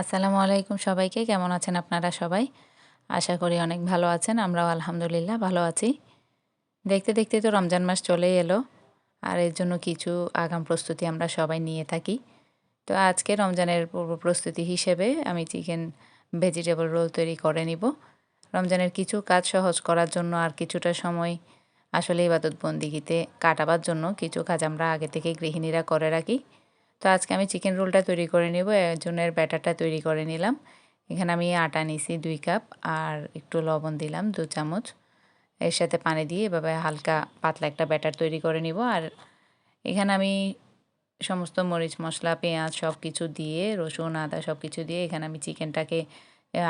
আসসালামু আলাইকুম সবাইকে, কেমন আছেন আপনারা সবাই? আশা করি অনেক ভালো আছেন, আমরাও আলহামদুলিল্লাহ ভালো আছি। দেখতে দেখতে তো রমজান মাস চলেই এলো, আর এর জন্য কিছু আগাম প্রস্তুতি আমরা সবাই নিয়ে থাকি। তো আজকে রমজানের পূর্ব প্রস্তুতি হিসেবে আমি চিকেন ভেজিটেবল রোল তৈরি করে নিব। রমজানের কিছু কাজ সহজ করার জন্য আর কিছুটা সময় আসলে ইবাদত বন্দিগিতে কাটাবার জন্য কিছু কাজ আমরা আগে থেকে গৃহিণীরা করে রাখি। তো আজকে আমি চিকেন রোলটা তৈরি করে নেব। এর ব্যাটারটা তৈরি করে নিলাম। এখানে আমি আটা নিছি দুই কাপ আর একটু লবণ দিলাম দু চামচ। এর সাথে পানি দিয়ে এভাবে হালকা পাতলা একটা ব্যাটার তৈরি করে নিব। আর এখানে আমি সমস্ত মরিচ মশলা, পেঁয়াজ সব কিছু দিয়ে, রসুন, আদা সব কিছু দিয়ে এখানে আমি চিকেনটাকে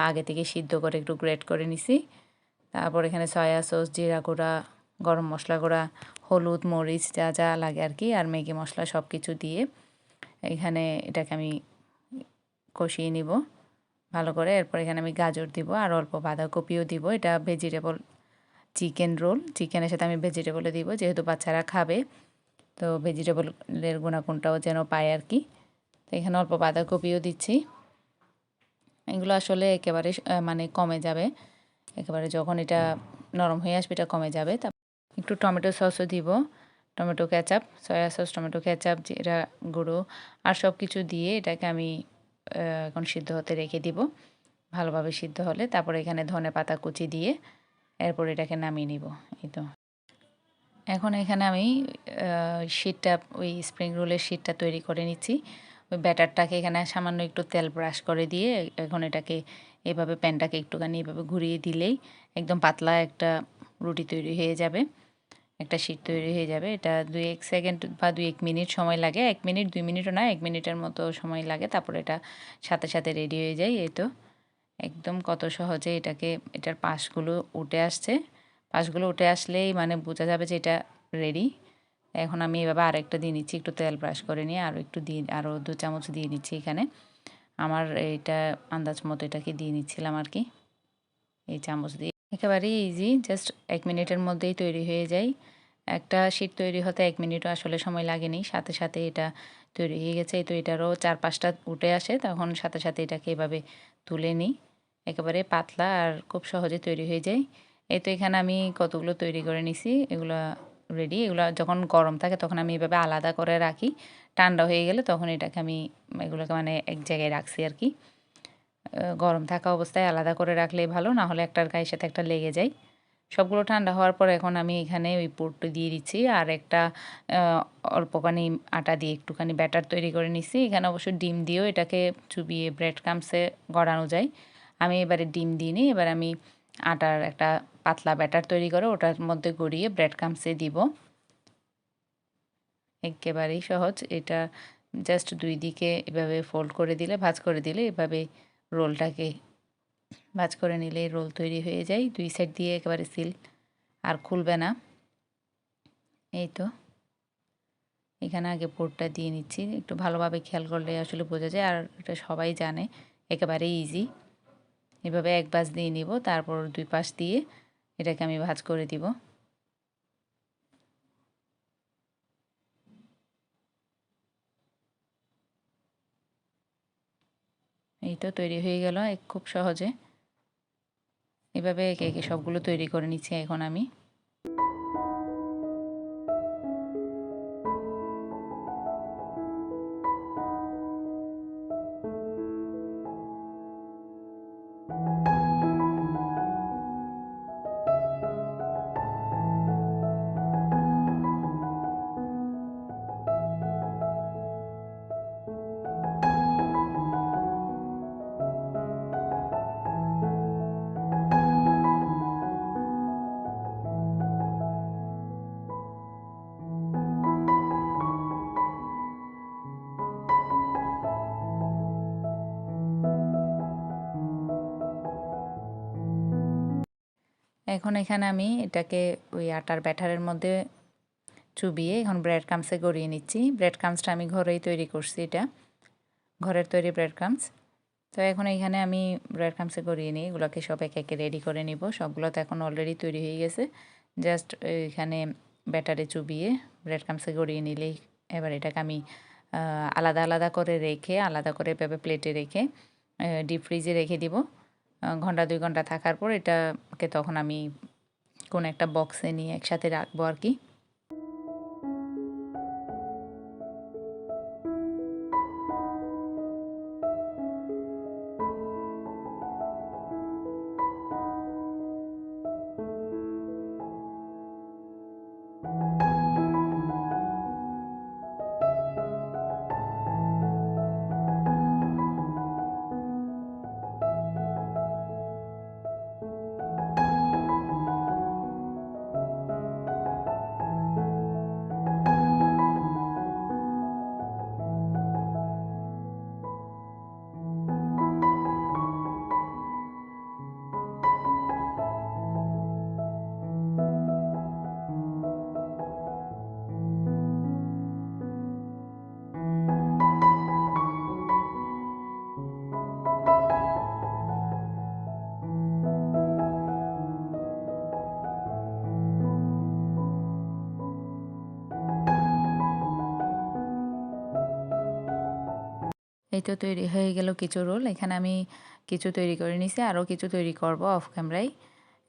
আগে থেকে সিদ্ধ করে একটু গ্রেট করে নিছি। তারপর এখানে সয়া সস জিরা গুঁড়া, গরম মশলা গুঁড়া, হলুদ, মরিচ যা যা লাগে আর কি, আর ম্যাগি মশলা সব কিছু দিয়ে এখানে এটাকে আমি কষিয়ে নিব ভালো করে। এরপর এখানে আমি গাজর দিব আর অল্প বাঁধাকপিও দিব। এটা ভেজিটেবল চিকেন রোল চিকেনের সাথে আমি ভেজিটেবলও দিব যেহেতু বাচ্চারা খাবে। তো ভেজিটেবলের গুণাগুণটাও যেন পায় আর কি। তো এখানে অল্প বাঁধাকপিও দিচ্ছি। এগুলো আসলে একেবারে মানে কমে যাবে। একেবারে যখন এটা নরম হয়ে আসবে এটা কমে যাবে। তা একটু টমেটো সসও দিব। Tomato ketchup soya sauce, tomato ketchup জিরা গুঁড়ো আর সব কিছু দিয়ে এটাকে আমি এখন সিদ্ধ হতে রেখে দিব। ভালোভাবে সিদ্ধ হলে তারপরে এখানে ধনে পাতা কুচি দিয়ে এরপর এটাকে নামিয়ে নিব, এই তো। এখন এখানে আমি শীটটা ওই স্প্রিং রোলের শীটটা তৈরি করে নিচ্ছি। ওই ব্যাটারটাকে এখানে সামান্য একটু তেল ব্রাশ করে দিয়ে এখন এটাকে এভাবে প্যানটাকে একটুখানি এভাবে ঘুরিয়ে দিলেই একদম পাতলা একটা রুটি তৈরি হয়ে যাবে। একটা শীট তৈরি হয়ে যাবে। এটা দুই এক সেকেন্ড বা দুই এক মিনিট সময় লাগে। এক মিনিট দুই মিনিটও না এক মিনিটের মতো সময় লাগে। তারপরে এটা সাথে সাথে রেডি হয়ে যায়। এই তো। একদম কত সহজে এটাকে, এটার পাশগুলো উঠে আসছে। পাশগুলো উঠে আসলেই মানে বোঝা যাবে যে এটা রেডি এখন আমি এভাবে আরেকটা দিয়ে নিচ্ছি। একটু তেল ব্রাশ করে নিয়ে আরও একটু দিয়ে আরও দু চামচ দিয়ে নিচ্ছি এখানে। আমার এটা আন্দাজ মতো এটাকে দিয়ে নিচ্ছিলাম আর কি। এই চামচ দিয়ে একেবারেই ইজি জাস্ট এক মিনিটের মধ্যেই তৈরি হয়ে যায়। একটা শীট তৈরি হতে এক মিনিটও আসলে সময় লাগেনি, সাথে সাথে এটা তৈরি হয়ে গেছে। তো এটারও চার পাঁচটা উঠে আসে, তখন সাথে সাথে এটাকে এভাবে তুলে নিই। একেবারে পাতলা আর খুব সহজে তৈরি হয়ে যায়। এই তো এখানে আমি কতগুলো তৈরি করে নিছি, এগুলো রেডি এগুলো যখন গরম থাকে তখন আমি এভাবে আলাদা করে রাখি। ঠান্ডা হয়ে গেলে তখন এটাকে আমি, এগুলোকে মানে এক জায়গায় রাখছি আর কি। গরম থাকা অবস্থায় আলাদা করে রাখলে ভালো, না হলে একটার গায়ের সাথে একটা লেগে যায়। সবগুলো ঠান্ডা হওয়ার পর এখন আমি এখানে ওই পুরটা দিয়ে দিচ্ছি আর একটা অল্পখানি আটা দিয়ে একটুখানি ব্যাটার তৈরি করে নিচ্ছি। এখানে অবশ্য ডিম দিয়েও এটাকে চুবিয়ে ব্রেড ক্রামসে গড়ানো যায়। আমি এবারে ডিম দিইনি, এবার আমি আটার একটা পাতলা ব্যাটার তৈরি করে ওটার মধ্যে গড়িয়ে ব্রেড ক্রামসে দিব। একেবারেই সহজ, এটা জাস্ট দুই দিকে এভাবে ফোল্ড করে দিলে, ভাজ করে দিলে এভাবে রোলটাকে ভাজ করে নিলে রোল তৈরি হয়ে যায়। দুই সাইড দিয়ে একেবারে সিল আর খুলবে না। এই তো। এখানে আগে পোরটা দিয়ে নিচ্ছি। একটু ভালোভাবে খেয়াল করলে আসলে বোঝা যায়, আর এটা সবাই জানে একেবারে ইজি এভাবে এক পাশ দিয়ে নিব, তারপর দুই পাশ দিয়ে এটাকে আমি ভাজ করে দিব। এই তো তৈরি হয়ে গেল খুব সহজে। এভাবে একে একে সবগুলো তৈরি করে নিচ্ছি এখন আমি। এখন এখানে আমি এটাকে ওই আটার ব্যাটারের মধ্যে চুবিয়ে এখন ব্রেড ক্রামসে গড়িয়ে নিচ্ছি। ব্রেড ক্রামসটা আমি ঘরেই তৈরি করছি এটা। ঘরের তৈরি ব্রেড ক্রামস তো এখন এখানে আমি ব্রেড ক্রামসে গড়িয়ে নিই এগুলোকে সব একে একে রেডি করে নিব। সবগুলো তো এখন অলরেডি তৈরি হয়ে গেছে। জাস্ট এখানে ব্যাটারে চুবিয়ে ব্রেড ক্রামসে গড়িয়ে নিলেই এবার এটাকে আমি আলাদা আলাদা করে রেখে, আলাদা করে এভাবে প্লেটে রেখে ডিপ ফ্রিজে রেখে দিব। ঘণ্টা, দুই ঘণ্টা থাকার পর এটাকে তখন আমি কোনো একটা বক্সে নিয়ে একসাথে রাখব আর কি। এই তো তৈরি হয়ে গেল কিছু রোল, এখানে আমি কিছু তৈরি করে নিছি আরও কিছু তৈরি করব অফ ক্যামেরায়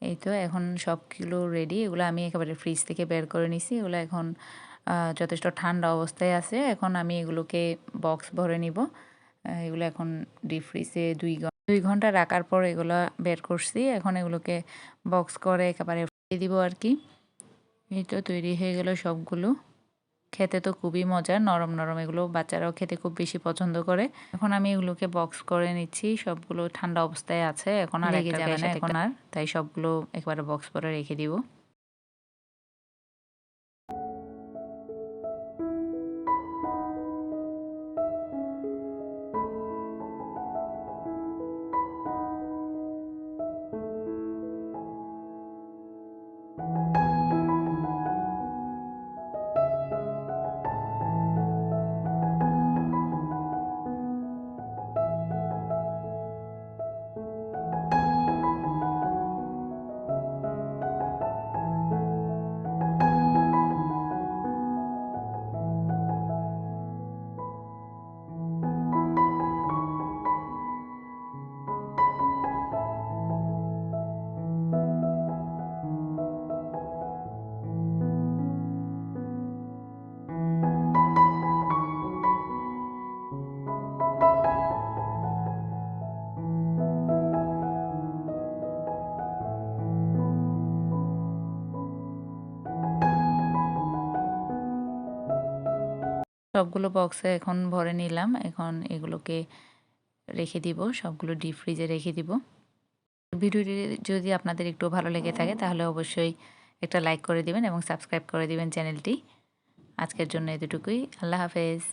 এই তো এখন সবগুলো রেডি এগুলো আমি একেবারে ফ্রিজ থেকে বের করে নিছি, এগুলো এখন যথেষ্ট ঠান্ডা অবস্থায় আছে, এখন আমি এগুলোকে বক্স ভরে নিব। এগুলো এখন ডিপ ফ্রিজে দুই দুই ঘণ্টা রাখার পর এগুলো বের করছি, এখন এগুলোকে বক্স করে একেবারে দিব আর কি। এই তো তৈরি হয়ে গেল সবগুলো। খেতে তো খুবই মজার নরম নরম এগুলো বাচ্চারাও খেতে খুব বেশি পছন্দ করে। এখন আমি এগুলোকে বক্স করে নিচ্ছি। সবগুলো ঠান্ডা অবস্থায় আছে। এখন আর লেগে যাবে না এখন আর? তাই সবগুলো একবারে বক্স করে রেখে দিব। সবগুলো বক্সে এখন ভরে নিলাম। এখন এগুলোকে রেখে দিব। সবগুলো ডিপ ফ্রিজে রেখে দিব। ভিডিওটি যদি আপনাদের একটু ভালো লেগে থাকে, তাহলে অবশ্যই একটা লাইক করে দিবেন এবং সাবস্ক্রাইব করে দিবেন চ্যানেলটি আজকের জন্য এতটুকুই। আল্লাহ হাফেজ।